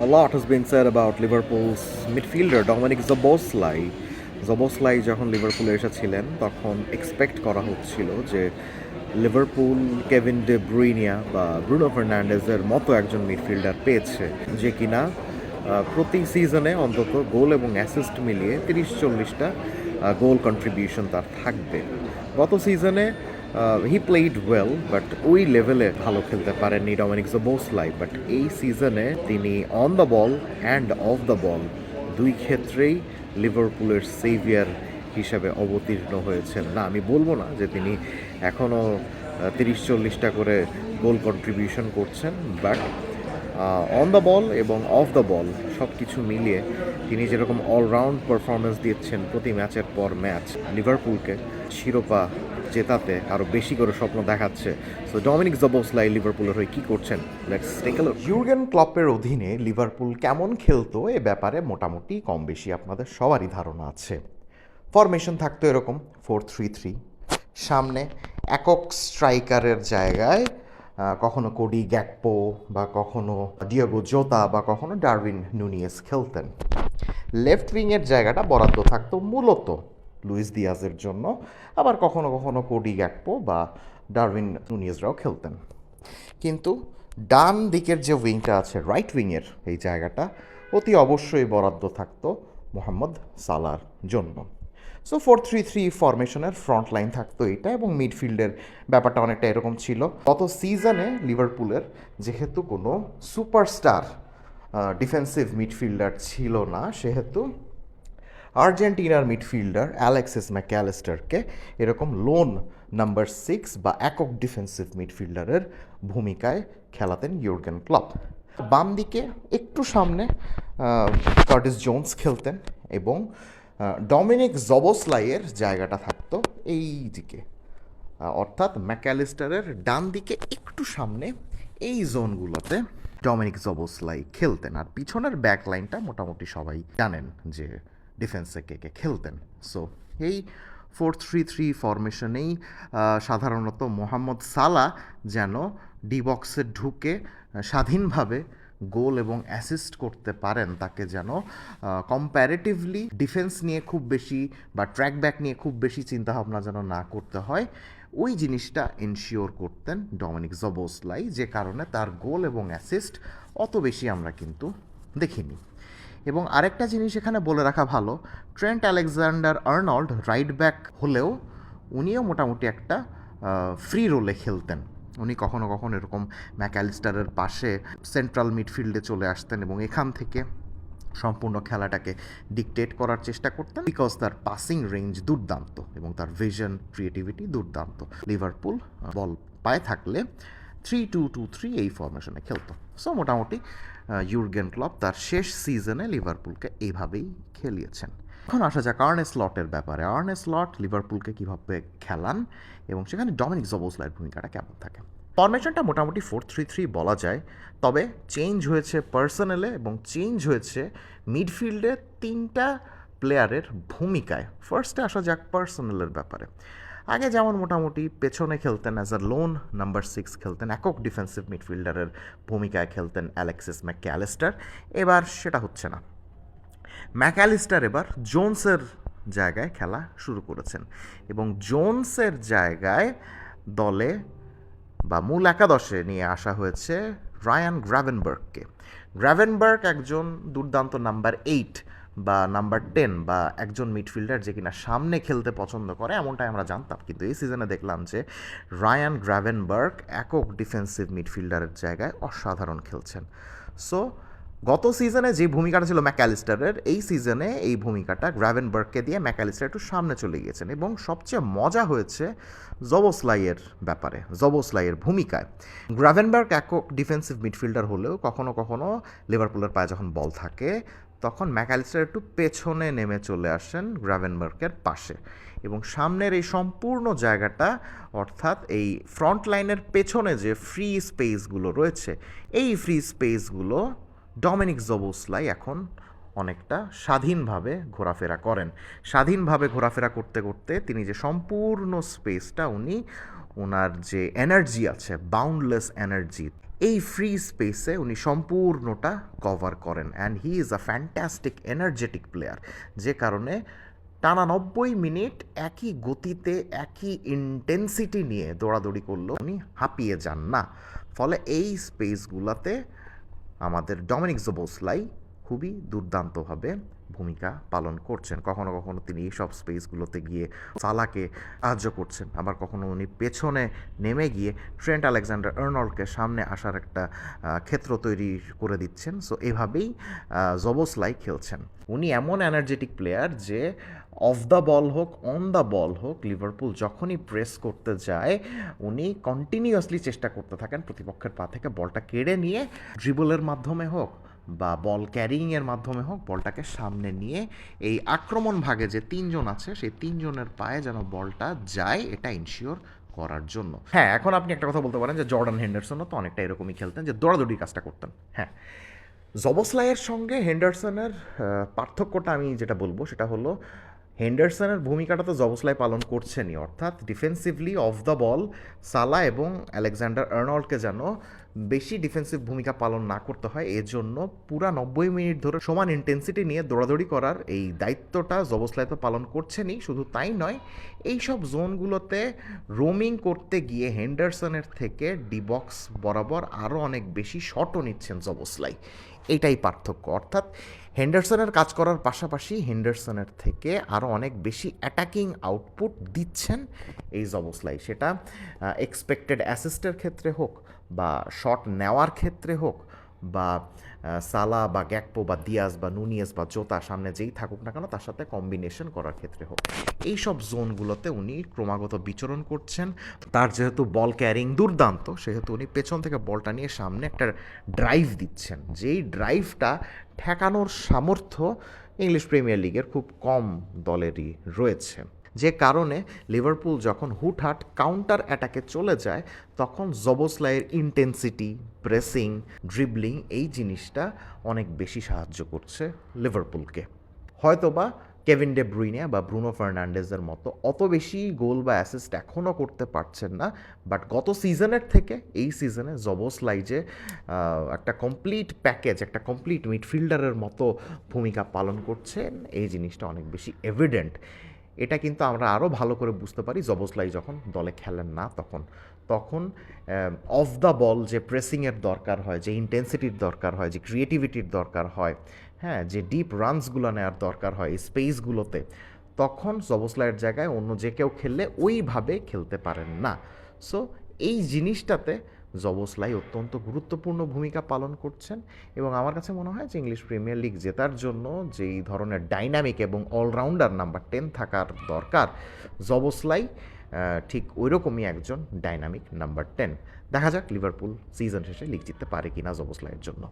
A lot has been said about Liverpool's midfielder, Dominic Zoboslai. জবসলাই যখন লিভারপুলে এসেছিলেন, তখন expect করা হচ্ছিল যে লিভারপুল কেভিন ডে ব্রুইনিয়া বা ব্রুনো ফার্নান্ডেজের মতো একজন মিডফিল্ডার পেয়েছে, যে কিনা প্রতি সিজনে অন্তত গোল এবং অ্যাসিস্ট মিলিয়ে তিরিশ চল্লিশটা গোল কন্ট্রিবিউশন তার থাকবে গত সিজনে হি প্লেড ওয়েল বাট ওই লেভেলে ভালো খেলতে পারেননি ডমিনিক জোবোসলাই বাট এই সিজনে তিনি on the ball and off the ball দুই ক্ষেত্রেই লিভারপুলের সেভিয়ার হিসাবে অবতীর্ণ হয়েছেন। না, আমি বলব না যে তিনি এখনও তিরিশ চল্লিশটা করে গোল কন্ট্রিবিউশন করছেন বাট অন দ্য বল এবং অফ দ্য বল সব কিছু মিলিয়ে তিনি যেরকম অলরাউন্ড পারফরমেন্স দিচ্ছেন প্রতি ম্যাচের পর ম্যাচ লিভারপুলকে শিরোপা জেতাতে আরও বেশি করে স্বপ্ন দেখাচ্ছে। সো ডমিনিক জবোসলাই লিভারপুলের হয়ে কী করছেন? লেটস টেক ইউর্গেন ক্লপের অধীনে লিভারপুল কেমন খেলতো এ ব্যাপারে মোটামুটি কম বেশি আপনাদের সবারই ধারণা আছে। ফরমেশন থাকতো এরকম ফোর থ্রি থ্রি সামনে একক স্ট্রাইকারের জায়গায় কখনো কোডি গ্যাকপো বা কখনো ডিয়াগো জোতা বা কখনো ডারউইন নুনিয়েস খেলতেন। লেফট উইংয়ের জায়গাটা বরাদ্দ থাকতো মূলত লুইস দিয়াজের জন্য, আবার কখনো কখনো কোডি গ্যাকপো বা ডারউইন নুনিয়েসরাও খেলতেন। কিন্তু ডান দিকের যে উইংটা আছে, রাইট উইংয়ের এই জায়গাটা অতি অবশ্যই বরাদ্দ থাকতো মোহাম্মদ সালার জন্য। সো ফোর থ্রি থ্রি ফরমেশনের ফ্রন্ট লাইন থাকতো এটা এবং মিডফিল্ডের ব্যাপারটা অনেকটা এরকম ছিল। গত সিজনে লিভারপুলের যেহেতু কোনো সুপারস্টার ডিফেন্সিভ মিডফিল্ডার ছিল না, সেহেতু আর্জেন্টিনার মিডফিল্ডার অ্যালেক্সিস ম্যাক্যালিস্টারকে এরকম লোন নাম্বার সিক্স বা একক ডিফেন্সিভ মিডফিল্ডারের ভূমিকায় খেলাতেন ইউর্গেন ক্লপ বাম দিকে একটু সামনে কার্টিস জোন্স খেলতেন এবং ডমিনিক জবসলাইয়ের জায়গাটা থাকতো এই দিকে। অর্থাৎ ম্যাক্যালিস্টারের ডান দিকে একটু সামনে এই জোনগুলোতে ডমিনিক জবসলাই খেলতেন। আর পিছনের ব্যাক লাইনটা মোটামুটি সবাই জানেন যে ডিফেন্সে কে কে খেলতেন। সো এই ফোর থ্রি থ্রি ফরমেশনেই সাধারণত মোহাম্মদ সালা যেন ডি বক্সে ঢুকে স্বাধীনভাবে গোল এবং অ্যাসিস্ট করতে পারেন, তাকে যেন কম্প্যারেটিভলি ডিফেন্স নিয়ে খুব বেশি বা ট্র্যাক ব্যাক নিয়ে খুব বেশি চিন্তাভাবনা যেন না করতে হয়। ওই জিনিসটা এনশিওর করতেন ডমিনিক জবোসলাই, যে কারণে তার গোল এবং অ্যাসিস্ট অত বেশি আমরা কিন্তু দেখিনি। এবং আরেকটা জিনিস এখানে বলে রাখা ভালো, Trent Alexander Arnold right back হলেও উনিও মোটামুটি একটা ফ্রি রোলে খেলতেন। উনি কখনো কখনো এরকম ম্যাক্যালিস্টারের পাশে সেন্ট্রাল মিডফিল্ডে চলে আসতেন এবং এখান থেকে সম্পূর্ণ খেলাটাকে ডিকটেট করার চেষ্টা করতেন বিকজ তার পাসিং রেঞ্জ দুর্দান্ত এবং তার ভিশন ক্রিয়েটিভিটি দুর্দান্ত। লিভারপুল বল পায়ে থাকলে থ্রি টু টু থ্রি এই ফরমেশনে খেলতো। সো মোটামুটি ইউরগেন ক্লব তার শেষ সিজনে লিভারপুলকে এইভাবেই খেলিয়েছেন। এখন আসা যাক আর্নে স্লটের ব্যাপারে। আর্নে স্লট লিভারপুলকে কীভাবে খেলান এবং সেখানে ডমিনিক জবোসলাইয়ের ভূমিকাটা কেমন থাকে? ফরমেশনটা মোটামুটি ফোর থ্রি থ্রি বলা যায়, তবে চেঞ্জ হয়েছে পার্সোনালে এবং চেঞ্জ হয়েছে মিডফিল্ডে তিনটা প্লেয়ারের ভূমিকায়। ফার্স্টে আসা যাক পার্সোনালের ব্যাপারে। আগে যেমন মোটামুটি পেছনে খেলতেন as a lone number six খেলতেন একক ডিফেন্সিভ মিডফিল্ডারের ভূমিকায় খেলতেন অ্যালেক্সিস ম্যাক্যালিস্টার এবার সেটা হচ্ছে না। ম্যাক্যালিস্টার এবার জোনসের জায়গায় খেলা শুরু করেছেন এবং জোনসের জায়গায় দলে বা মূল একাদশে নিয়ে আসা হয়েছে রায়ান গ্রাভেনবার্গকে। গ্রাভেনবার্গ একজন দুর্দান্ত নাম্বার এইট বা নাম্বার টেন বা একজন মিডফিল্ডার যে কিনা সামনে খেলতে পছন্দ করে, এমনটাই আমরা জানতাম। কিন্তু এই সিজনে দেখলাম যে রায়ান গ্রাভেনবার্গ একক ডিফেন্সিভ মিডফিল্ডারের জায়গায় অসাধারণ খেলছেন। সো গত সিজনে যে ভূমিকাটা ছিল ম্যাকালিস্টারের, এই সিজনে এই ভূমিকাটা গ্র্যাভেনবার্গকে দিয়ে ম্যাক্যালিস্টার একটু সামনে চলে গিয়েছেন এবং সবচেয়ে মজা হয়েছে জবোসলাইয়ের ব্যাপারে, জবোসলাইয়ের ভূমিকায়। গ্র্যাভেনবার্গ একক ডিফেন্সিভ মিডফিল্ডার হলেও কখনো কখনো লিভারপুলের পায়ে যখন বল থাকে, তখন ম্যাক্যালিস্টার একটু পেছনে নেমে চলে আসেন গ্রাভেনবার্গের পাশে এবং সামনের এই সম্পূর্ণ জায়গাটা, অর্থাৎ এই ফ্রন্ট লাইনের পেছনে যে ফ্রি স্পেসগুলো রয়েছে, এই ফ্রি স্পেসগুলো ডমিনিক জবোসলাই এখন অনেকটা স্বাধীনভাবে ঘোরাফেরা করেন। স্বাধীনভাবে ঘোরাফেরা করতে করতে তিনি যে সম্পূর্ণ স্পেসটা, উনি ওনার যে এনার্জি আছে বাউন্ডলেস এনার্জি এই ফ্রি স্পেসে উনি সম্পূর্ণটা কভার করেন। And he is a fantastic energetic player যে কারণে টানা নব্বই মিনিট একই গতিতে, একই ইন্টেন্সিটি নিয়ে দৌড়াদৌড়ি করলেও উনি হাঁপিয়ে যান না। ফলে এই স্পেসগুলোতে আমাদের ডমিনিক জোবোসলাই খুবই দুর্দান্তভাবে ভূমিকা পালন করছেন। কখনো কখনো তিনি এইসব স্পেসগুলোতে গিয়ে সালাকে সাহায্য করছেন। আবার কখনো উনি পেছনে নেমে গিয়ে ট্রেন্ট আলেকজান্ডার আর্নল্ডকে সামনে আসার একটা ক্ষেত্র তৈরি করে দিচ্ছেন। সো এভাবেই জবোসলাই খেলছেন। উনি এমন এনার্জেটিক প্লেয়ার যে অফ দ্য বল হোক, অন দ্য বল হোক, লিভারপুল যখনই প্রেস করতে যায়, উনি কন্টিনিউয়াসলি চেষ্টা করতে থাকেন প্রতিপক্ষের পা থেকে বলটা কেড়ে নিয়ে ড্রিবলের মাধ্যমে হোক বা বল ক্যারিংয়ের মাধ্যমে হোক, বলটাকে সামনে নিয়ে এই আক্রমণ ভাগে যে তিনজন আছে, সেই তিনজনের পায়ে যেন বলটা যায়, এটা ইনশিওর করার জন্য। হ্যাঁ এখন আপনি একটা কথা বলতে পারেন যে জর্ডান হেন্ডারসনও তো অনেকটা এরকমই খেলতেন যে দৌড়াদৌড়ি কাজটা করতেন। হ্যাঁ জবসলাইয়ের সঙ্গে হেন্ডারসনের পার্থক্যটা আমি যেটা বলব সেটা হলো হেন্ডারসনের ভূমিকাটা তো জবসলাই পালন করছেনই, অর্থাৎ ডিফেন্সিভলি অফ দ্য বল সালা এবং আলেকজান্ডার আর্নল্ডকে যেন বেশি ডিফেন্সিভ ভূমিকা পালন না করতে হয় এর জন্য পুরা নব্বই মিনিট ধরে সমান ইন্টেন্সিটি নিয়ে দৌড়াদৌড়ি করার এই দায়িত্বটা জবসলাই তো পালন করছেনই, শুধু তাই নয় এই সব জোনগুলোতে রোমিং করতে গিয়ে হেন্ডারসনের থেকে ডিবক্স বরাবর আরও অনেক বেশি শটও নিচ্ছেন জবসলাই। এটাই পার্থক্য। অর্থাৎ হেন্ডারসনের কাজ করার পাশাপাশি হেন্ডারসনের থেকে আরও অনেক বেশি অ্যাটাকিং আউটপুট দিচ্ছেন এই জবসলাই। সেটা এক্সপেক্টেড অ্যাসিস্টের ক্ষেত্রে হোক বা শট নেওয়ার ক্ষেত্রে হোক বা সালা বা গ্যাকপো বা দিয়াস বা নুনিয়াস বা জোতা সামনে যেই থাকুক না কেন তার সাথে কম্বিনেশন করার ক্ষেত্রে হোক। এই সব জোনগুলোতে উনি ক্রমাগত বিচরণ করছেন। তার যেহেতু বল ক্যারিং দুর্দান্ত, সেহেতু উনি পেছন থেকে বলটা নিয়ে সামনে একটা ড্রাইভ দিচ্ছেন। যেই ড্রাইভটা ঠেকানোর সামর্থ্য ইংলিশ প্রিমিয়ার লিগের খুব কম দলেরই রয়েছে। যে কারণে লিভারপুল যখন হুটহাট কাউন্টার অ্যাটাকে চলে যায়, তখন জবসলাইয়ের ইন্টেন্সিটি, প্রেসিং, ড্রিবলিং এই জিনিসটা অনেক বেশি সাহায্য করছে লিভারপুলকে। হয়তোবা কেভিন ডে ব্রুইনে বা ব্রুনো ফার্নান্ডেজের মতো অত বেশি গোল বা অ্যাসিস্ট এখনও করতে পারছেন না, বাট গত সিজনের থেকে এই সিজনে জবসলাই যে একটা কমপ্লিট প্যাকেজ, একটা কমপ্লিট মিডফিল্ডারের মতো ভূমিকা পালন করছেন, এই জিনিসটা অনেক বেশি এভিডেন্ট। এটা কিন্তু আমরা আরও ভালো করে বুঝতে পারি জবসলাই যখন দলে খেলেন না তখন। তখন অফ দ্য বল যে প্রেসিংয়ের দরকার হয়, যে ইন্টেন্সিটির দরকার হয়, যে ক্রিয়েটিভিটির দরকার হয় হ্যাঁ যে ডিপ রানসগুলো নেওয়ার দরকার হয় স্পেসগুলোতে তখন জবসলাইয়ের জায়গায় অন্য যে কেউ খেললে ওইভাবে খেলতে পারেন না। সো এই জিনিসটাতে জবসলাই অত্যন্ত গুরুত্বপূর্ণ ভূমিকা পালন করছেন এবং আমার কাছে মনে হয় যে ইংলিশ প্রিমিয়ার লিগ জেতার জন্য যেই ধরনের ডাইনামিক এবং অলরাউন্ডার নাম্বার টেন থাকার দরকার জবসলাই ঠিক ওই রকমই একজন ডাইনামিক নাম্বার টেন। দেখা যাক লিভারপুল সিজন শেষে লিগ জিততে পারে কিনা জবসলাইয়ের জন্য।